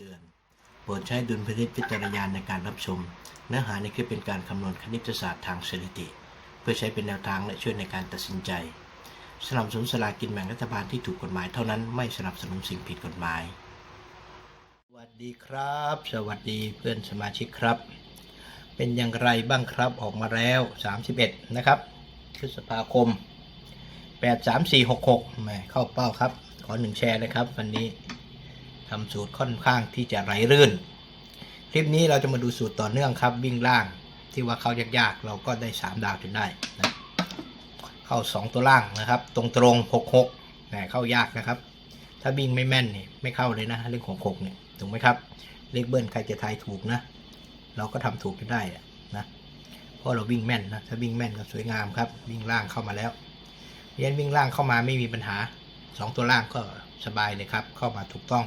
ตือน โปรดใช้ดุลพินิจพิจารณาในการรับชม เนื้อหาในคลิปเป็นการคำนวณคณิตศาสตร์ทางสถิติ เพื่อใช้เป็นแนวทางและช่วยในการตัดสินใจสนับสนุนสลากินแบ่งรัฐบาลที่ถูกกฎหมายเท่านั้นไม่สนับสนุนสิ่งผิดกฎหมาย สวัสดีครับ สวัสดีเพื่อนสมาชิกครับ เป็นอย่างไรบ้างครับออกมาแล้ว 31 นะครับพฤษภาคม 8 3 4 6 6แหมเข้าเป้าครับ ขอหนึ่งแชร์นะครับวันนี้ ทำสูตรค่อนข้างที่จะไหลลื่น คลิปนี้เราจะมาดูสูตรต่อเนื่องครับวิ่งล่างที่ว่าเข้ายากๆ เราก็ได้ 3 ดาวจนได้นะเข้า 2 ตัวล่างนะครับตรงตรงๆ6 6แหมเข้ายากนะครับ ถ้าวิ่งไม่แม่นนี่ไม่เข้าเลยนะเลข6 6เนี่ยถูกไหมครับ เลขเบิ้ลใครจะทายถูกนะ เราก็ทำถูกจนได้นะเพราะเราวิ่งแม่นนะถ้าวิ่งแม่นก็สวยงามครับ วิ่งล่างเข้ามาแล้วเรียนวิ่งล่างเข้ามาไม่มีปัญหาสองตัวล่างก็สบายเลยครับ เข้ามาถูกต้อง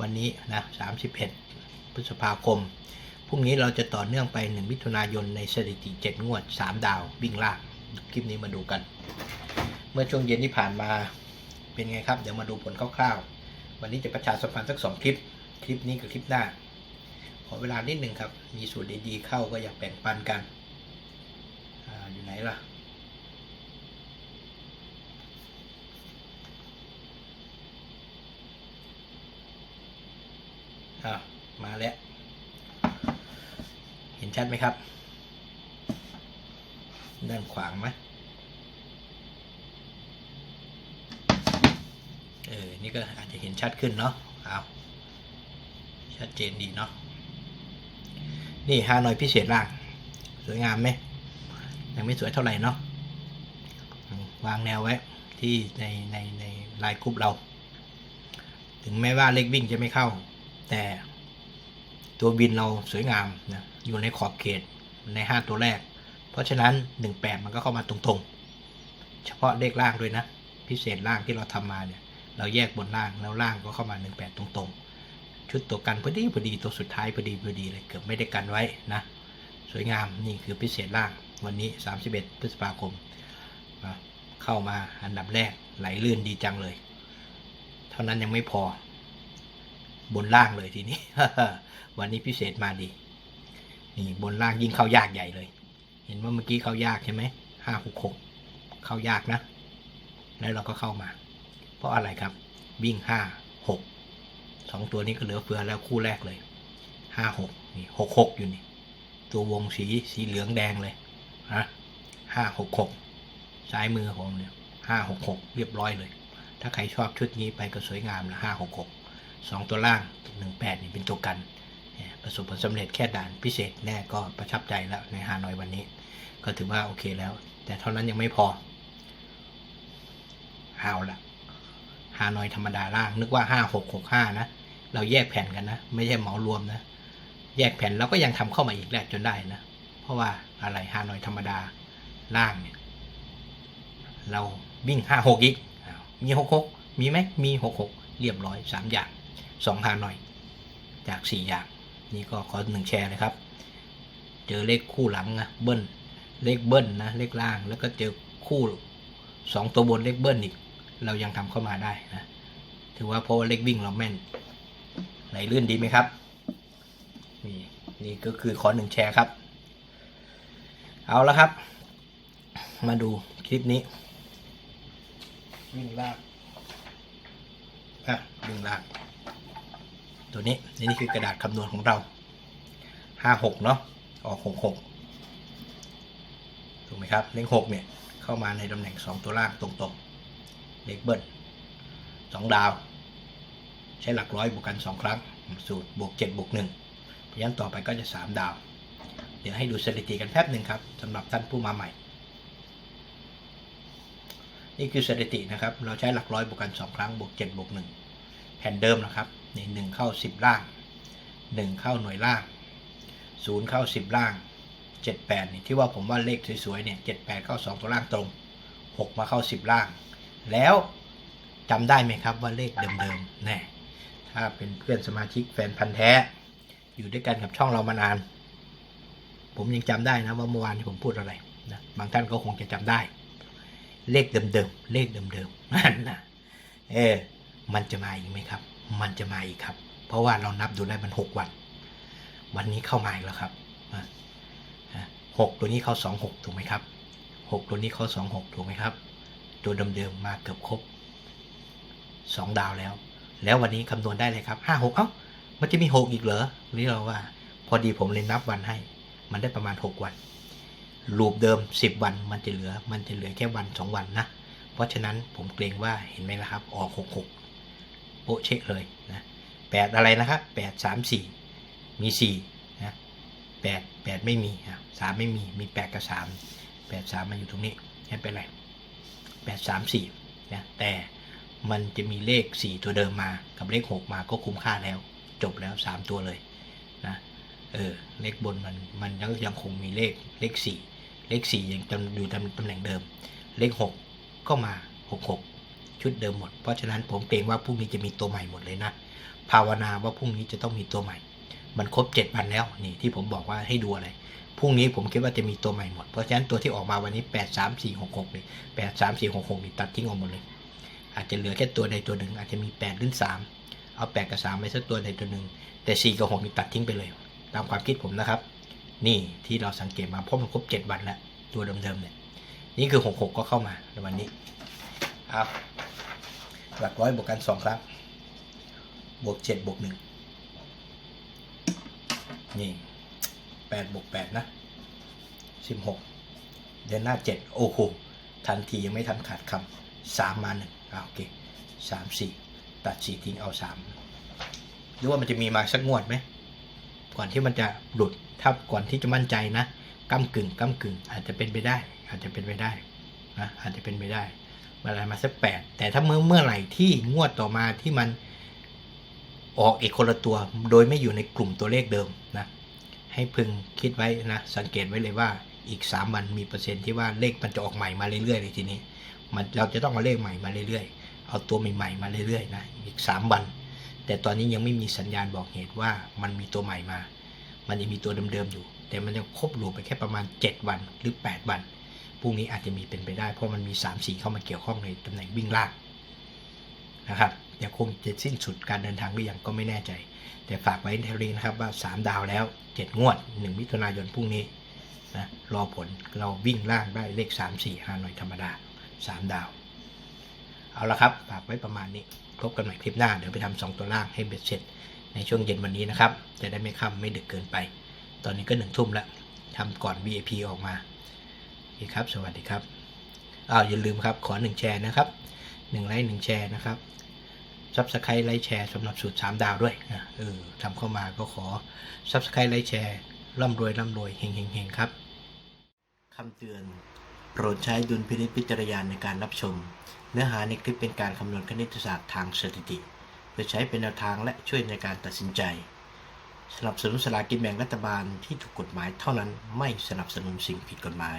วันนี้นะ31 พฤษภาคม พรุ่งนี้เราจะต่อเนื่องไป 1 มิถุนายนในสถิติ 7 งวด 3 ดาววิ่งล่างคลิปนี้มาดูกัน เมื่อช่วงเย็นที่ผ่านมาเป็นไงครับ เดี๋ยวมาดูผลคร่าวๆ วันนี้จะประชาสัมพันธ์สักสองคลิป คลิปนี้กับคลิปหน้า ขอเวลานิดหนึ่งครับ มีสูตรดีๆเข้าก็อยากแบ่งปันกันออยู่ไหนล่ะ อ่ามาแล้ว เห็นชัดไหมครับ ด้านขวางไหมเออ นี่ก็อาจจะเห็นชัดขึ้นเนาะเอาชัดเจนดีเนาะ นี่ฮานอยพิเศษล่าง สวยงามไหม ยังไม่สวยเท่าไหร่เนาะ วางแนวไว้ ที่ในในในลายกรุ๊ปเรา ถึงแม้ว่าเลขวิ่งจะไม่เข้า แต่ตัวบินเราสวยงามนะอยู่ในขอบเขตใน 5 ตัวแรก เพราะฉะนั้น 18 มันก็เข้ามาตรงๆ เฉพาะเลขล่างด้วยนะ พิเศษล่างที่เราทำมาเนี่ยเราแยกบนล่างแล้วล่างก็เข้ามา 18 ตรงๆ ชุดตัวกันพอดีพอดีตัวสุดท้ายพอดีพอดีเลยเกือบไม่ได้กันไว้นะสวยงามนี่คือพิเศษล่างวันนี้ 31 พฤษภาคม เข้ามาอันดับแรกไหลลื่นดีจังเลย เท่านั้นยังไม่พอ บนล่างเลยทีนี้ วันนี้พิเศษมาดี นี่บนล่างยิ่งเข้ายากใหญ่เลย เห็นว่าเมื่อกี้เข้ายากใช่ไหมห้าหกหกเข้ายากนะ แล้วเราก็เข้ามา เพราะอะไรครับวิ่งห้าหกสองตัวนี้ก็เหลือเฟือแล้วคู่แรกเลยห้าหกนี่หกหกอยู่นี่ ตัววงสีสีเหลืองแดงเลยฮะห้าหกหกซ้ายมือผมเนี่ยห้าหกหกเรียบร้อยเลย ถ้าใครชอบชุดนี้ไปก็สวยงามละห้าหกหก สองตัวล่างหนึ่งแปดนี่เป็นตัวกัน ประสบผลสำเร็จแค่ด่านพิเศษแน่ก็ประทับใจแล้วในฮานอยวันนี้ ก็ถือว่าโอเคแล้ว แต่เท่านั้นยังไม่พอเอาละฮานอยธรรมดาล่าง นึกว่าห้าหกหกห้านะ เราแยกแผ่นกันนะ ไม่ใช่เหมารวมนะ แยกแผ่นแล้วก็ยังทำเข้ามาอีกแหละจนได้นะ เพราะว่าอะไรฮานอยธรรมดาล่างเนี่ยเราวิ่งห้าหกอีก มีหกหกมีไหมมีหกหกเรียบร้อยสามอย่าง สองฮานอย จากสี่อย่าง นี่ก็ขอหนึ่งแชร์เลยครับ เจอเลขคู่หลังนะเบิ้ลเลขเบิ้ลนะเลขล่างแล้วก็เจอคู่สองตัวบนเลขเบิ้ลอีก เรายังทำเข้ามาได้นะถือว่าเพราะว่าเลขวิ่งเราแม่น ไหลลื่นดีไหมครับนี่นี่ก็คือขอหนึ่งแชร์ครับ เอาละครับ มาดูคลิปนี้ วิ่งลากอะวิ่งลาก ตัวนี้นี่คือกระดาษคำนวณของเราห้าหกเนาะออกหกหกถูกไหมครับ เลขหกเนี่ยเข้ามาในตำแหน่งสองตัวล่างตรงๆ เลขเบิ้ลสองดาว ใช้หลักร้อยบวกกันสองครั้ง สูตรบวกเจ็ดบวกหนึ่งเพราะฉะนั้นต่อไปก็จะสามดาว เดี๋ยวให้ดูสถิติกันแป๊บหนึ่งครับสำหรับท่านผู้มาใหม่ นี่คือสถิตินะครับ เราใช้หลักร้อยบวกกันสองครั้งบวกเจ็ดบวกหนึ่งแผ่นเดิมนะครับ นี่หนึ่งเข้าสิบล่างหนึ่งเข้าหน่วยล่างศูนย์เข้าสิบล่างเจ็ดแปดนี่ที่ว่าผมว่าเลขสวยๆเนี่ยเจ็ดแปดเข้าสองตัวล่างตรงหกมาเข้าสิบล่าง แล้วจำได้ไหมครับว่าเลขเดิมๆแน่ถ้าเป็นเพื่อนสมาชิกแฟนพันธ์แท้ อยู่ด้วยกันกับช่องเรามานาน ผมยังจำได้นะว่าเมื่อวานที่ผมพูดอะไรนะบางท่านก็คงจะจำได้ เลขเดิมๆเลขเดิมๆนั่นนะเออมันจะมาอีกไหมครับ มันจะมาอีกครับ เพราะว่าเรานับดูได้มันหกวัน วันนี้เข้ามาอีกแล้วครับหกตัวนี้เข้าสองหกถูกไหมครับหกตัวนี้เข้าสองหกถูกไหมครับ ตัวเดิมๆมาเกือบครบสองดาวแล้ว แล้ววันนี้คำนวณได้เลยครับห้าหกเอ้ามันจะมีหกอีกเหรอนี่เราว่า พอดีผมเลยนับวันให้ มันได้ประมาณหกวันรูปเดิมสิบวันมันจะเหลือ มันจะเหลือแค่วันสองวันนะ เพราะฉะนั้นผมเกรงว่าเห็นไหมล่ะครับ ออกหกหก โปะเช็คเลยนะแปดอะไรนะครับแปดสามสี่มีสี่นะแปดแปดไม่มีอะสามไม่มีมีแปดกับสามแปดสามมันอยู่ตรงนี้ไม่เป็นไรแปดสามสี่นะแต่มันจะมีเลขสี่ตัวเดิมมากับเลขหกมาก็คุ้มค่าแล้ว จบแล้วสามตัวเลยนะเออเลขบนมันมันยังยังคงมีเลขเลขสี่เลขสี่ยังจำอยู่ตำตำแหน่งเดิม เลขหกก็มาหกหก ชุดเดิมหมด เพราะฉะนั้นผมเกรงว่าพรุ่งนี้จะมีตัวใหม่หมดเลยนะ ภาวนาว่าพรุ่งนี้จะต้องมีตัวใหม่ มันครบเจ็ดวันแล้วนี่ที่ผมบอกว่าให้ดูอะไรพรุ่งนี้ผมคิดว่าจะมีตัวใหม่หมด เพราะฉะนั้นตัวที่ออกมาวันนี้แปดสามสี่หกหกเลยแปดสามสี่หกหกนี่ตัดทิ้งออกหมดเลย อาจจะเหลือแค่ตัวใดตัวหนึ่งอาจจะมีแปดหรือสามเอาแปดกับสามไปสักตัวใดตัวหนึ่งแต่สี่กับหกนี่ตัดทิ้งไปเลย ตามความคิดผมนะครับ นี่ที่เราสังเกตมาเพราะมันครบเจ็ดวันแล้วตัวเดิมๆเนี่ยนี่คือหกหกก็เข้ามาในวันนี้เอา หลักร้อยบวกกันสองครั้ง บวกเจ็ดบวกหนึ่งนี่แปดบวกแปดนะสิบหกเดือนหน้าเจ็ดโอ้โหทันทียังไม่ทันขาดคำสามมาหนึ่งอ่าโอเคสามสี่ตัดสี่ทิ้งเอาสามหรือว่ามันจะมีมาสักงวดไหมก่อนที่มันจะหลุดถ้าก่อนที่จะมั่นใจนะก้ากึ่งก้ากึ่งอาจจะเป็นไปได้ อาจจะเป็นไปได้นะอาจจะเป็นไปได้ เมื่อไรมาสักแปดแต่ถ้าเมื่อเมื่อไหร่ที่งวดต่อมาที่มันออกเอกคนละตัว โดยไม่อยู่ในกลุ่มตัวเลขเดิมนะให้พึงคิดไว้นะ สังเกตไว้เลยว่าอีก 3 วันมีเปอร์เซ็นต์ที่ว่าเลขมันจะออกใหม่มาเรื่อยๆเลยทีนี้ มันเราจะต้องเอาเลขใหม่มาเรื่อยๆ เอาตัวใหม่ๆมาเรื่อยๆนะอีก 3 วัน แต่ตอนนี้ยังไม่มีสัญญาณบอกเหตุว่ามันมีตัวใหม่มา มันยังมีตัวเดิมๆอยู่ แต่มันยังครบรวมไปแค่ประมาณ 7 วันหรือ 8 วัน พรุ่งนี้อาจจะมีเป็นไปได้ เพราะมันมี 3 4 เข้ามาเกี่ยวข้องในตำแหน่งวิ่งล่างนะครับยังคงจะสิ้นสุดการเดินทางหรือยังก็ไม่แน่ใจ แต่ฝากไว้ในเรีนะครับว่า 3 ดาวแล้ว 7 งวด 1 มิถุนายนพรุ่งนี้นะรอผลเราวิ่งล่างได้เลข 3 4 5หน่อยธรรมดา 3 ดาว เอาละครับฝากไว้ประมาณนี้พบกันใหม่คลิปหน้า เดี๋ยวไปทำสองตัวล่างให้เบ็ดเสร็จ ในช่วงเย็นวันนี้นะครับ จะได้ไม่ค่ำไม่ดึกเกินไป ตอนนี้ก็หนึ่งทุ่มแล้วทำก่อน VIP ออกมา เคครับ สวัสดีครับอ้าวอย่าลืมครับ ขอหนึ่งแชร์นะครับหนึ่งไลค์หนึ่งแชร์นะครับซับสไครต์ไลค์แชร์สำหรับสูตรสามดาวด้วยนะเออทำเข้ามาก็ขอซับสไครต์ไลค์แชร์ร่ำรวยร่ำรวยเฮงเฮงเฮงครับคำเตือนโปรดใช้ดุลพินิจพิจารณาในการรับชม เนื้อหาในคลิปเป็นการคำนวณคณิตศาสตร์ทางสถิติ เพื่อใช้เป็นแนวทางและช่วยในการตัดสินใจสนับสนุนสลากินแบ่งรัฐบาลที่ถูกกฎหมายเท่านั้นไม่สนับสนุนสิ่งผิดกฎหมาย